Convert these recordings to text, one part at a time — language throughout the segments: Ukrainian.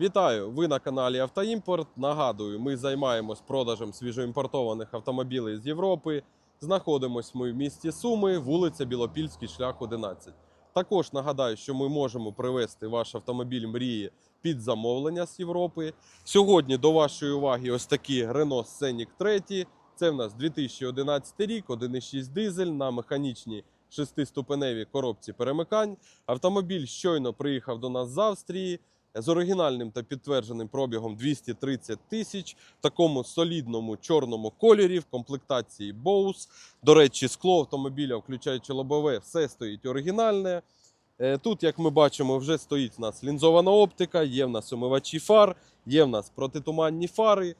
Вітаю! Ви на каналі Автоімпорт. Нагадую, ми займаємось продажем свіжоімпортованих автомобілів з Європи. Знаходимось ми в місті Суми, вулиця Білопільський, шлях 11. Також нагадаю, що ми можемо привезти ваш автомобіль мрії під замовлення з Європи. Сьогодні до вашої уваги ось такі Renault Scenic 3. Це в нас 2011 рік, 1,6 дизель на механічній шестиступеневій коробці перемикань. Автомобіль щойно приїхав до нас з Австрії з оригінальним та підтвердженим пробігом 230 тисяч в такому солідному чорному кольорі в комплектації Bose. До речі, скло автомобіля, включаючи лобове, все стоїть оригінальне. Е, Тут, як ми бачимо, вже стоїть у нас лінзована оптика, є в нас умивачі фар, є в нас протитуманні фари.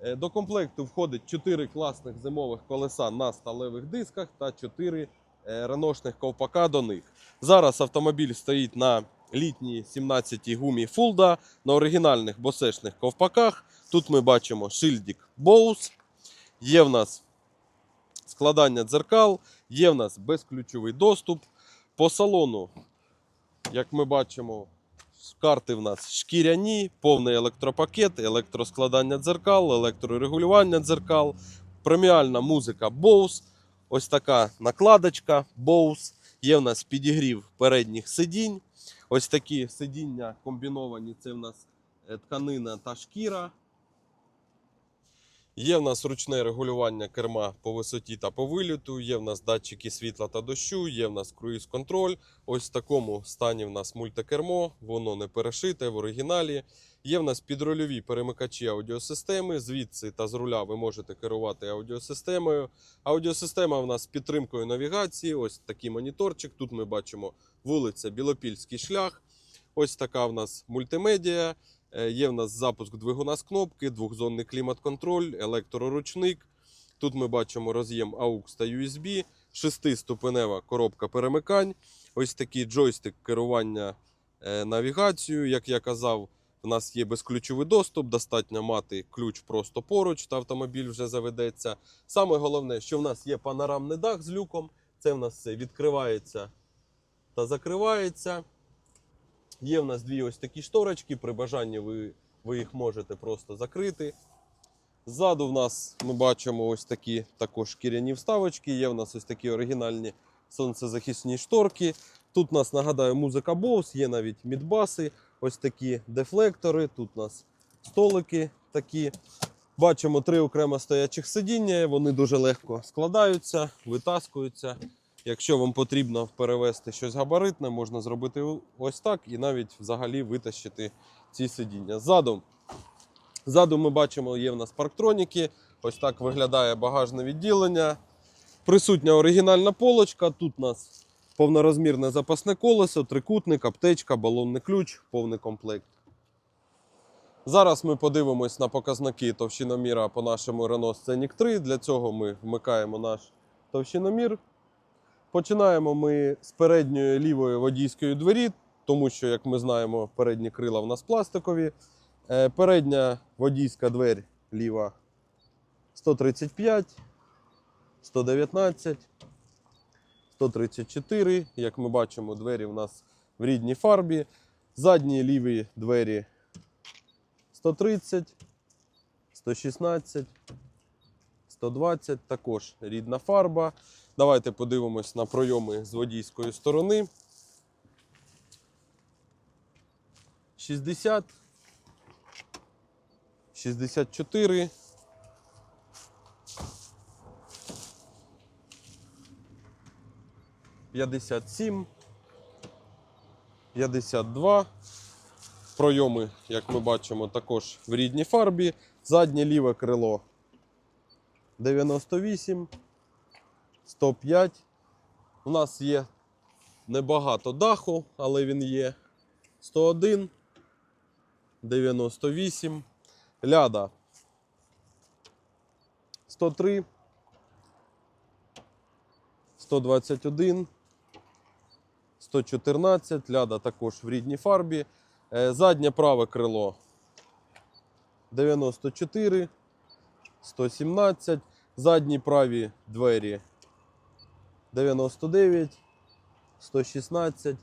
Е, До комплекту входить 4 класних зимових колеса на сталевих дисках та 4 е, реношних ковпака до них. Зараз автомобіль стоїть на літній 17-й гумі Фулда на оригінальних босешних ковпаках. Тут ми бачимо шильдик Bose. Є в нас складання дзеркал, є в нас безключовий доступ. По салону, як ми бачимо, карти в нас шкіряні, повний електропакет, електроскладання дзеркал, електрорегулювання дзеркал, преміальна музика Bose. Ось така накладочка Bose. Є в нас підігрів передніх сидінь. Ось такі сидіння комбіновані. Це в нас е, тканина та шкіра. Є в нас ручне регулювання керма по висоті та по виліту, є в нас датчики світла та дощу, є в нас круїз-контроль. Ось в такому стані в нас мультикермо, воно не перешите в оригіналі. Є в нас підрульові перемикачі аудіосистеми. Звідси та з руля ви можете керувати аудіосистемою. Аудіосистема в нас з підтримкою навігації. Ось такий моніторчик. Тут ми бачимо вулиця Білопільський шлях. Ось така в нас мультимедіа. Е, Є в нас запуск двигуна з кнопки, двохзонний клімат-контроль, електроручник. Тут ми бачимо роз'єм AUX та USB, шестиступенева коробка перемикань. Ось такий джойстик керування е, навігацією. Як я казав, в нас є безключовий доступ, достатньо мати ключ просто поруч, та автомобіль вже заведеться. Саме головне, що в нас є панорамний дах з люком. Це в нас все відкривається та закривається. Є в нас дві ось такі шторочки. При бажанні ви, ви їх можете просто закрити. Ззаду в нас ми бачимо ось такі також шкіряні вставочки. Є в нас ось такі оригінальні сонцезахисні шторки. Тут у нас нагадаю музика Bose, є навіть мідбаси, ось такі дефлектори. Тут у нас столики такі. Бачимо три окремо стоячих сидіння. Вони дуже легко складаються, витаскуються. Якщо вам потрібно перевести щось габаритне, можна зробити ось так і навіть взагалі витащити ці сидіння. Ззаду, ззаду ми бачимо, є в нас парктроніки. Ось так виглядає багажне відділення. Присутня оригінальна полочка. Тут у нас повнорозмірне запасне колесо, трикутник, аптечка, балонний ключ, повний комплект. Зараз ми подивимось на показники товщиноміра по нашому Renault Scenic 3. Для цього ми вмикаємо наш товщиномір. Починаємо ми з передньої лівої водійської двері, тому що, як ми знаємо, передні крила в нас пластикові. Е, Передня водійська двері ліва 135, 119, 134. Як ми бачимо, двері в нас в рідній фарбі. Задні ліві двері 130, 116, 120, також рідна фарба. Давайте подивимось на пройоми з водійської сторони. 60, 64, 57, 52. Пройоми, як ми бачимо, також в рідній фарбі. Заднє ліве крило 98. 105. У нас є небагато даху, але він є 101, 98, ляда 103, 121, 114, ляда також в рідній фарбі. Е, Заднє праве крило 94, 117, задні праві двері 99, 116,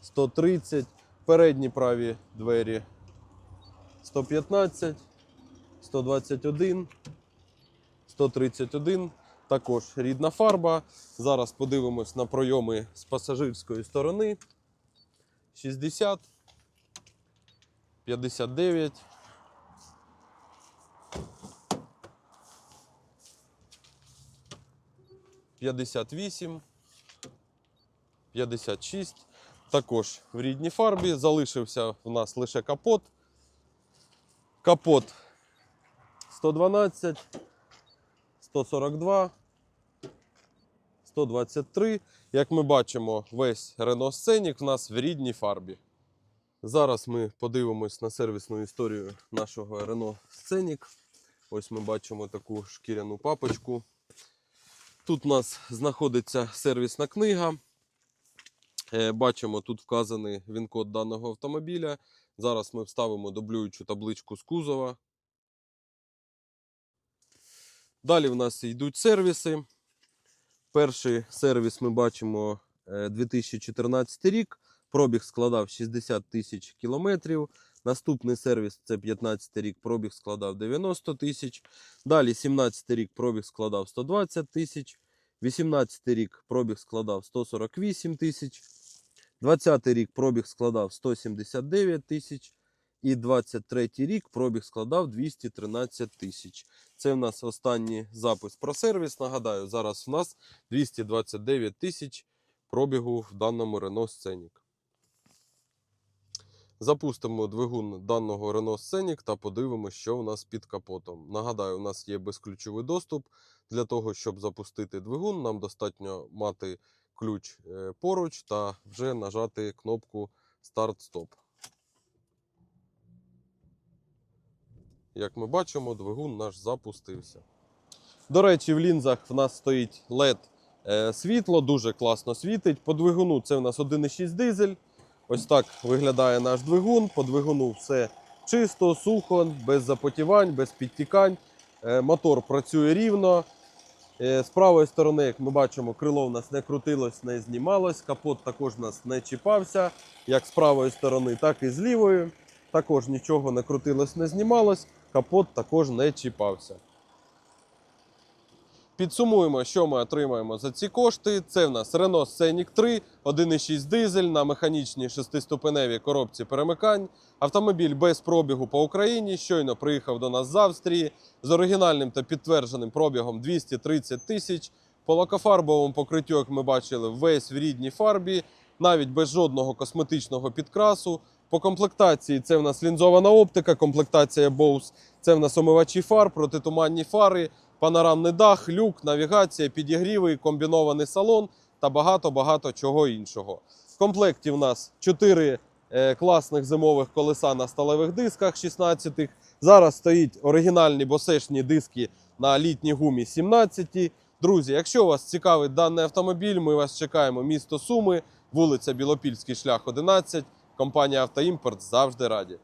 130, передні праві двері 115, 121, 131. Також рідна фарба. Зараз подивимось на пройоми з пасажирської сторони. 60, 59. П'ятдесят вісім, п'ятдесят шість. Також в рідній фарбі. Залишився в нас лише капот. Капот 112, 142, 123. Як ми бачимо, весь Renault Scenic в нас в рідній фарбі. Зараз ми подивимось на сервісну історію нашого Renault Scenic. Ось ми бачимо таку шкіряну папочку. Тут у нас знаходиться сервісна книга. Е, Бачимо, тут вказаний він-код даного автомобіля. Зараз ми вставимо дублюючу табличку з кузова. Далі в нас йдуть сервіси. Перший сервіс ми бачимо е, 2014 рік. Пробіг складав 60 тисяч кілометрів. Наступний сервіс це 15 рік, пробіг складав 90 тисяч. Далі 17 рік пробіг складав 120 тисяч. 18 рік пробіг складав 148 тисяч. 20 рік пробіг складав 179 тисяч. І 23 рік пробіг складав 213 тисяч. Це в нас останній запис про сервіс. Нагадаю, зараз в нас 229 тисяч пробігу в даному Renault Scenic. Запустимо двигун даного Renault Scenic та подивимося, що у нас під капотом. Нагадаю, у нас є безключовий доступ. Для того, щоб запустити двигун, нам достатньо мати ключ е, поруч та вже нажати кнопку старт-стоп. Як ми бачимо, двигун наш запустився. До речі, в лінзах в нас стоїть LED е, світло, дуже класно світить. По двигуну це в нас 1,6 дизель. Ось так виглядає наш двигун. По двигуну все чисто, сухо, без запотівань, без підтікань. Е, Мотор працює рівно. Е, З правої сторони, як ми бачимо, крило в нас не крутилось, не знімалось. Капот також в нас не чіпався, як з правої сторони, так і з лівої. Також нічого не крутилось, не знімалось. Капот також не чіпався. Підсумуємо, що ми отримаємо за ці кошти. Це в нас Renault Scenic 3, 1,6 дизель на механічній шестиступеневій коробці перемикань. Автомобіль без пробігу по Україні. Щойно приїхав до нас з Австрії з оригінальним та підтвердженим пробігом 230 тисяч. По лакофарбовому покриттю, як ми бачили, весь в рідній фарбі, навіть без жодного косметичного підкрасу. По комплектації це в нас лінзована оптика, комплектація Bose. Це в нас омивачі фар, протитуманні фари, панорамний дах, люк, навігація, підігріви, комбінований салон та багато-багато чого іншого. В комплекті в нас 4 е, класних зимових колеса на сталевих дисках 16 Зараз стоїть оригінальні босешні диски на літній гумі 17 Друзі, якщо вас цікавить даний автомобіль, ми вас чекаємо. Місто Суми, вулиця Білопільський шлях 11. Компанія Автоімпорт завжди раді.